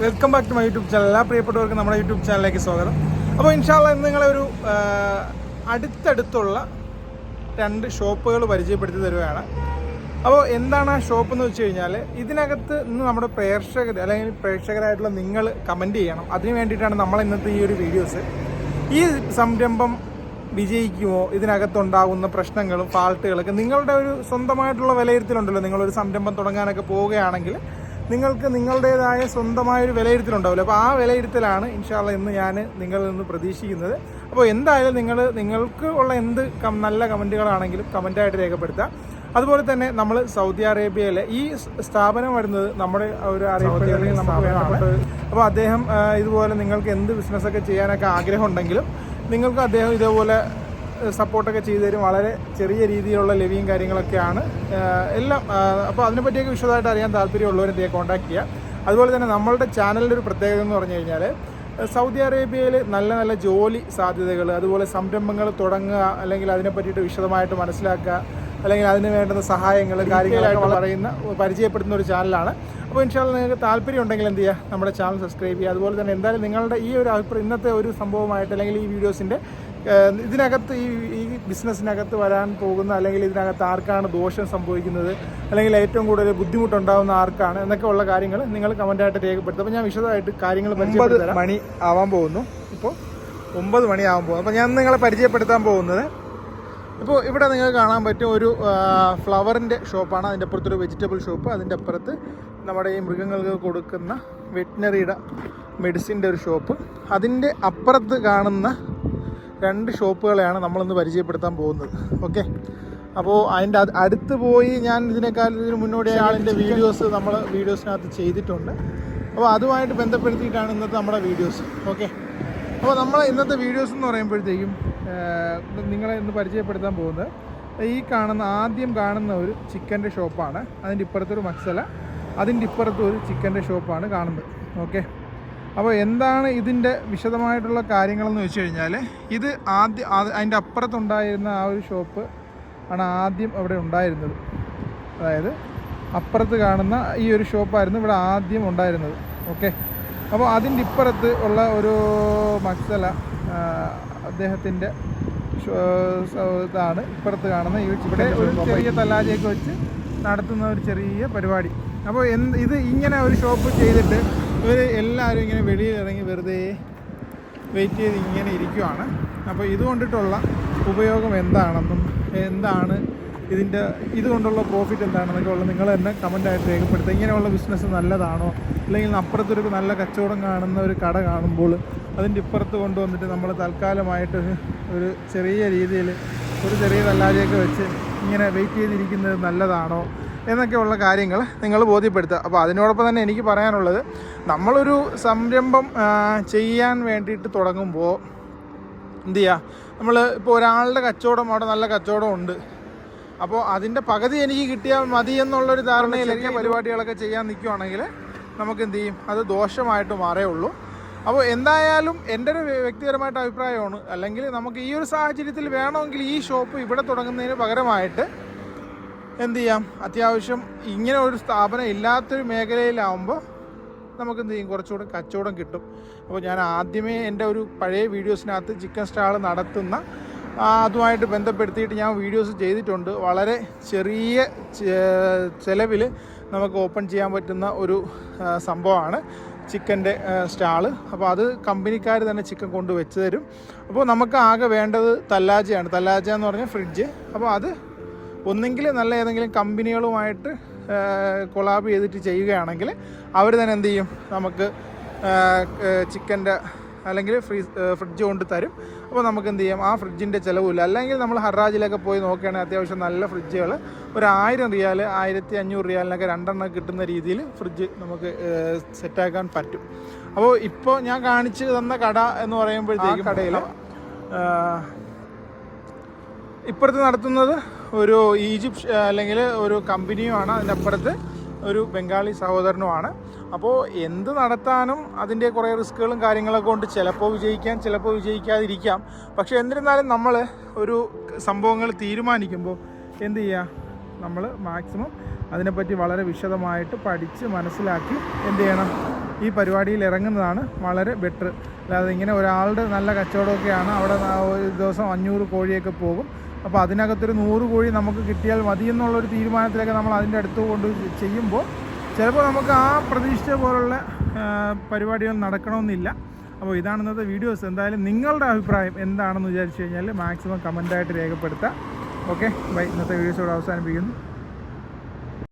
Welcome back to my YouTube channel എല്ലാ പ്രിയപ്പെട്ടവർക്കും നമ്മുടെ യൂട്യൂബ് ചാനലിലേക്ക് സ്വാഗതം. അപ്പോൾ ഇൻഷാല്ല ഇന്ന് നിങ്ങളെ ഒരു അടുത്തടുത്തുള്ള രണ്ട് ഷോപ്പുകൾ പരിചയപ്പെടുത്തി തരുകയാണ്. അപ്പോൾ എന്താണ് ആ ഷോപ്പ് എന്ന് വെച്ച് കഴിഞ്ഞാൽ ഇതിനകത്ത് ഇന്ന് നമ്മുടെ പ്രേക്ഷകർ അല്ലെങ്കിൽ പ്രേക്ഷകരായിട്ടുള്ള നിങ്ങൾ കമന്റ് ചെയ്യണം. അതിന് വേണ്ടിയിട്ടാണ് നമ്മൾ ഇന്നത്തെ ഈ ഒരു വീഡിയോസ് ഈ സംരംഭം വിജയിക്കുമോ? ഇതിനകത്തുണ്ടാകുന്ന പ്രശ്നങ്ങളും ഫാൾട്ടുകളൊക്കെ നിങ്ങളുടെ ഒരു സ്വന്തമായിട്ടുള്ള വിലയിരുത്തലുണ്ടല്ലോ. നിങ്ങളൊരു സംരംഭം തുടങ്ങാനൊക്കെ പോവുകയാണെങ്കിൽ നിങ്ങൾക്ക് നിങ്ങളുടേതായ സ്വന്തമായ ഒരു വിലയിരുത്തലുണ്ടാവില്ല? അപ്പോൾ ആ വിലയിരുത്തലാണ് ഇൻഷാല്ല ഇന്ന് ഞാൻ നിങ്ങളിൽ നിന്ന് പ്രതീക്ഷിക്കുന്നത്. അപ്പോൾ എന്തായാലും നിങ്ങൾ നിങ്ങൾക്ക് ഉള്ള എന്ത് നല്ല കമന്റുകളാണെങ്കിലും കമന്റായിട്ട് രേഖപ്പെടുത്താം അതുപോലെ തന്നെ നമ്മൾ സൗദി അറേബ്യയിലെ ഈ സ്ഥാപനം വരുന്നത് നമ്മുടെ ഒരു അറിയപ്പെടുന്ന നമുക്ക് വേണ്ടപ്പെട്ട ഒരു- അപ്പോൾ അദ്ദേഹം ഇതുപോലെ നിങ്ങൾക്ക് എന്ത് ബിസിനസ്സൊക്കെ ചെയ്യാനൊക്കെ ആഗ്രഹമുണ്ടെങ്കിലും നിങ്ങൾക്ക് അദ്ദേഹം ഇതേപോലെ സപ്പോർട്ടൊക്കെ ചെയ്തു തരും. വളരെ ചെറിയ രീതിയിലുള്ള ലെവിയും കാര്യങ്ങളൊക്കെയാണ്. എല്ലാം അപ്പോൾ അതിനെപ്പറ്റിയൊക്കെ വിശദമായിട്ട് അറിയാൻ താല്പര്യമുള്ളവരെ ഇതേ കോൺടാക്ട് ചെയ്യുക അതുപോലെ തന്നെ നമ്മളുടെ ചാനലിന്റെ ഒരു പ്രത്യേകത എന്ന് പറഞ്ഞു കഴിഞ്ഞാൽ സൗദി അറേബ്യയിൽ നല്ല നല്ല ജോലി സാധ്യതകൾ അതുപോലെ സംരംഭങ്ങൾ തുടങ്ങുക അല്ലെങ്കിൽ അതിനെ പറ്റിയിട്ട് വിശദമായിട്ട് മനസ്സിലാക്കുക അല്ലെങ്കിൽ അതിന് വേണ്ടുന്ന സഹായങ്ങൾ കാര്യങ്ങളായിട്ട് പറയുന്ന പരിചയപ്പെടുത്തുന്ന ഒരു ചാനലാണ് അപ്പോൾ ഇൻഷാൽ നിങ്ങൾക്ക് താല്പര്യം ഉണ്ടെങ്കിൽ എന്ത് ചെയ്യുക നമ്മുടെ ചാനൽ സബ്സ്ക്രൈബ് ചെയ്യുക. അതുപോലെ തന്നെ എന്തായാലും നിങ്ങളുടെ ഈ ഒരു അഭിപ്രായം ഇന്നത്തെ ഒരു സംഭവമായിട്ട് അല്ലെങ്കിൽ ഈ വീഡിയോസിന്റെ ഇതിനകത്ത് ഈ ഈ ബിസിനസ്സിനകത്ത് വരാൻ പോകുന്ന അല്ലെങ്കിൽ ഇതിനകത്ത് ആർക്കാണ് ദോഷം സംഭവിക്കുന്നത് അല്ലെങ്കിൽ ഏറ്റവും കൂടുതൽ ബുദ്ധിമുട്ടുണ്ടാകുന്ന ആർക്കാണ് എന്നൊക്കെ ഉള്ള കാര്യങ്ങൾ നിങ്ങൾ കമന്റായിട്ട് രേഖപ്പെടുത്തും അപ്പോൾ ഞാൻ വിശദമായിട്ട് കാര്യങ്ങൾ പരിചയപ്പെടുത്താം മണി ആവാൻ പോകുന്നു. ഇപ്പോൾ ഒമ്പത് മണിയാവാൻ ആവാൻ പോകുന്നു. അപ്പോൾ ഞാൻ നിങ്ങളെ പരിചയപ്പെടുത്താൻ പോകുന്നത് ഇപ്പോൾ ഇവിടെ നിങ്ങൾക്ക് കാണാൻ പറ്റും ഒരു ഫ്ലവറിന്റെ ഷോപ്പാണ്. അതിന്റെ അപ്പുറത്തൊരു വെജിറ്റബിൾ ഷോപ്പ്. അതിന്റെ അപ്പുറത്ത് നമ്മുടെ ഈ മൃഗങ്ങൾക്ക് കൊടുക്കുന്ന വെറ്റിനറിയുടെ മെഡിസിന്റെ ഒരു ഷോപ്പ്. അതിന്റെ അപ്പുറത്ത് കാണുന്ന രണ്ട് ഷോപ്പുകളെയാണ് നമ്മളിന്ന് പരിചയപ്പെടുത്താൻ പോകുന്നത്. ഓക്കെ? അപ്പോൾ അതിന്റെ അത് അടുത്ത് പോയി ഞാൻ ഇതിനേക്കാൾ ഇതിന് മുന്നോടി ആളിന്റെ വീഡിയോസ് നമ്മൾ വീഡിയോസിനകത്ത് ചെയ്തിട്ടുണ്ട്. അപ്പോൾ അതുമായിട്ട് ബന്ധപ്പെടുത്തിയിട്ടാണ് ഇന്നത്തെ നമ്മുടെ വീഡിയോസ്. ഓക്കെ? അപ്പോൾ നമ്മൾ ഇന്നത്തെ വീഡിയോസ് എന്ന് പറയുമ്പോഴത്തേക്കും നിങ്ങളെ ഇന്ന് പരിചയപ്പെടുത്താൻ പോകുന്നത് ഈ കാണുന്ന ആദ്യം കാണുന്ന ഒരു ചിക്കന്റെ ഷോപ്പാണ്. അതിന്റെ ഇപ്പുറത്തൊരു മക്സല അതിന്റെ ഇപ്പുറത്തൊരു ചിക്കന്റെ ഷോപ്പാണ് കാണുന്നത്. ഓക്കെ? അപ്പോൾ എന്താണ് ഇതിന്റെ വിശദമായിട്ടുള്ള കാര്യങ്ങളെന്ന് വെച്ച് കഴിഞ്ഞാൽ ഇത് ആദ്യം അത് അതിന്റെ അപ്പുറത്തുണ്ടായിരുന്ന ആ ഒരു ഷോപ്പ് ആണ് ആദ്യം അവിടെ ഉണ്ടായിരുന്നത്. അതായത് അപ്പുറത്ത് കാണുന്ന ഈ ഒരു ഷോപ്പായിരുന്നു ഇവിടെ ആദ്യം ഉണ്ടായിരുന്നത്. ഓക്കെ? അപ്പോൾ അതിന്റെ ഇപ്പുറത്ത് ഉള്ള ഒരു മക്സല അദ്ദേഹത്തിന്റെ ഇതാണ് ഇപ്പുറത്ത് കാണുന്ന ഈ ഇവിടെ ഒരു ചെറിയ തല്ലാജയൊക്കെ വെച്ച് നടത്തുന്ന ഒരു ചെറിയ പരിപാടി. അപ്പോൾ എന്ത് ഇത് ഇങ്ങനെ ഒരു ഷോപ്പ് ചെയ്തിട്ട് ഇവർ എല്ലാവരും ഇങ്ങനെ വെളിയിൽ ഇറങ്ങി വെറുതെ വെയിറ്റ് ചെയ്ത് ഇങ്ങനെ ഇരിക്കുവാണ്. അപ്പോൾ ഇതുകൊണ്ടിട്ടുള്ള ഉപയോഗം എന്താണെന്നും എന്താണ് ഇതിന്റെ ഇതുകൊണ്ടുള്ള പ്രോഫിറ്റ് എന്താണെന്നൊക്കെ ഉള്ളത് നിങ്ങൾ തന്നെ കമന്റായിട്ട് രേഖപ്പെടുത്തുക. ഇങ്ങനെയുള്ള ബിസിനസ് നല്ലതാണോ? അല്ലെങ്കിൽ അപ്പുറത്തൊരു നല്ല കച്ചവടം കാണുന്ന ഒരു കട കാണുമ്പോൾ അതിന്റെ ഇപ്പുറത്ത് കൊണ്ടുവന്നിട്ട് നമ്മൾ തൽക്കാലമായിട്ട് ഒരു ചെറിയ രീതിയിൽ ഒരു ചെറിയ തല്ലാതെയൊക്കെ വെച്ച് ഇങ്ങനെ വെയിറ്റ് ചെയ്തിരിക്കുന്നത് നല്ലതാണോ? എന്നൊക്കെയുള്ള കാര്യങ്ങൾ നിങ്ങൾ ബോധ്യപ്പെടുത്തുക. അപ്പോൾ അതിനോടൊപ്പം തന്നെ എനിക്ക് പറയാനുള്ളത് നമ്മളൊരു സംരംഭം ചെയ്യാൻ വേണ്ടിയിട്ട് തുടങ്ങുമ്പോൾ എന്ത് ചെയ്യുക നമ്മൾ ഇപ്പോൾ ഒരാളുടെ കച്ചവടം അവിടെ നല്ല കച്ചവടം ഉണ്ട്. അപ്പോൾ അതിന്റെ പകുതി എനിക്ക് കിട്ടിയാൽ മതി എന്നുള്ളൊരു ധാരണയിലൊക്കെ പരിപാടികളൊക്കെ ചെയ്യാൻ നിൽക്കുവാണെങ്കിൽ നമുക്ക് എന്ത് ചെയ്യും? അത് ദോഷമായിട്ട് മാറേ ഉള്ളൂ. അപ്പോൾ എന്തായാലും എന്റെ ഒരു വ്യക്തിപരമായിട്ട് അഭിപ്രായമാണ്. അല്ലെങ്കിൽ നമുക്ക് ഈ ഒരു സാഹചര്യത്തിൽ വേണമെങ്കിൽ ഈ ഷോപ്പ് ഇവിടെ തുടങ്ങുന്നതിന് പകരമായിട്ട് എന്ത് ചെയ്യാം? അത്യാവശ്യം ഇങ്ങനെ ഒരു സ്ഥാപനം ഇല്ലാത്തൊരു മേഖലയിലാവുമ്പോൾ നമുക്ക് എന്ത് ചെയ്യും? കുറച്ചുകൂടെ കച്ചവടം കിട്ടും. അപ്പോൾ ഞാൻ ആദ്യമേ എന്റെ ഒരു പഴയ വീഡിയോസിനകത്ത് ചിക്കൻ സ്റ്റാൾ നടത്തുന്ന അതുമായിട്ട് ബന്ധപ്പെടുത്തിയിട്ട് ഞാൻ വീഡിയോസ് ചെയ്തിട്ടുണ്ട്. വളരെ ചെറിയ ചിലവിൽ നമുക്ക് ഓപ്പൺ ചെയ്യാൻ പറ്റുന്ന ഒരു സംഭവമാണ് ചിക്കന്റെ സ്റ്റാൾ. അപ്പോൾ അത് കമ്പനിക്കാർ തന്നെ ചിക്കൻ കൊണ്ട് വെച്ച് തരും. അപ്പോൾ നമുക്ക് ആകെ വേണ്ടത് തല്ലാജയാണ്. തല്ലാജ എന്ന് പറഞ്ഞാൽ ഫ്രിഡ്ജ്. അപ്പോൾ അത് ഒന്നെങ്കിൽ നല്ല ഏതെങ്കിലും കമ്പനികളുമായിട്ട് കൊളാബ് ചെയ്തിട്ട് ചെയ്യുകയാണെങ്കിൽ അവർ തന്നെ എന്ത് ചെയ്യും? നമുക്ക് ചിക്കന്റെ അല്ലെങ്കിൽ ഫ്രീ ഫ്രിഡ്ജ് കൊണ്ട് തരും. അപ്പോൾ നമുക്ക് എന്ത് ചെയ്യാം? ആ ഫ്രിഡ്ജിന്റെ ചിലവില്ല അല്ലെങ്കിൽ നമ്മൾ ഹറാജിലൊക്കെ പോയി നോക്കുകയാണെങ്കിൽ അത്യാവശ്യം നല്ല ഫ്രിഡ്ജുകൾ. ഒരു ആയിരം റിയാൽ ആയിരത്തി അഞ്ഞൂറ് റിയാലിനൊക്കെ രണ്ടെണ്ണം കിട്ടുന്ന രീതിയിൽ ഫ്രിഡ്ജ് നമുക്ക് സെറ്റാക്കാൻ പറ്റും. അപ്പോൾ ഇപ്പോൾ ഞാൻ കാണിച്ചു തന്ന കട എന്ന് പറയുമ്പോഴത്തേക്കും കടയിൽ ഇപ്പുറത്ത് നടത്തുന്നത് ഒരു ഈജിപ്ത് അല്ലെങ്കിൽ ഒരു കമ്പനിയുമാണ് അതിന്റെ അപ്പുറത്ത് ഒരു ബംഗാളി സഹോദരനുമാണ്. അപ്പോൾ എന്ത് നടത്താനും അതിന്റെ കുറേ റിസ്ക്കുകളും കാര്യങ്ങളൊക്കെ കൊണ്ട് ചിലപ്പോൾ വിജയിക്കാം ചിലപ്പോൾ വിജയിക്കാതിരിക്കാം. പക്ഷേ എന്നിരുന്നാലും നമ്മൾ ഒരു സംഭവങ്ങൾ തീരുമാനിക്കുമ്പോൾ എന്ത് ചെയ്യുക? നമ്മൾ മാക്സിമം അതിനെപ്പറ്റി വളരെ വിശദമായിട്ട് പഠിച്ച് മനസ്സിലാക്കി എന്ത് ചെയ്യണം? ഈ പരിപാടിയിൽ ഇറങ്ങുന്നതാണ് വളരെ ബെറ്റർ. അല്ലാതെ ഇങ്ങനെ ഒരാളുടെ നല്ല കച്ചവടമൊക്കെയാണ് അവിടെ ഒരു ദിവസം അഞ്ഞൂറ് കോഴിയൊക്കെ പോകും. അപ്പോൾ അതിനകത്തൊരു നൂറ് കോഴി നമുക്ക് കിട്ടിയാൽ മതി എന്നുള്ളൊരു തീരുമാനത്തിലൊക്കെ നമ്മൾ അതിന്റെ അടുത്ത് കൊണ്ട് ചെയ്യുമ്പോൾ ചിലപ്പോൾ നമുക്ക് ആ പ്രതീക്ഷിച്ച പോലുള്ള പരിപാടികൾ നടക്കണമെന്നില്ല. അപ്പോൾ ഇതാണ് ഇന്നത്തെ വീഡിയോസ്. എന്തായാലും നിങ്ങളുടെ അഭിപ്രായം എന്താണെന്ന് വിചാരിച്ചു കഴിഞ്ഞാൽ മാക്സിമം കമന്റായിട്ട് രേഖപ്പെടുത്താം ഓക്കെ ബൈ ഇന്നത്തെ വീഡിയോസോട് അവസാനിപ്പിക്കുന്നു.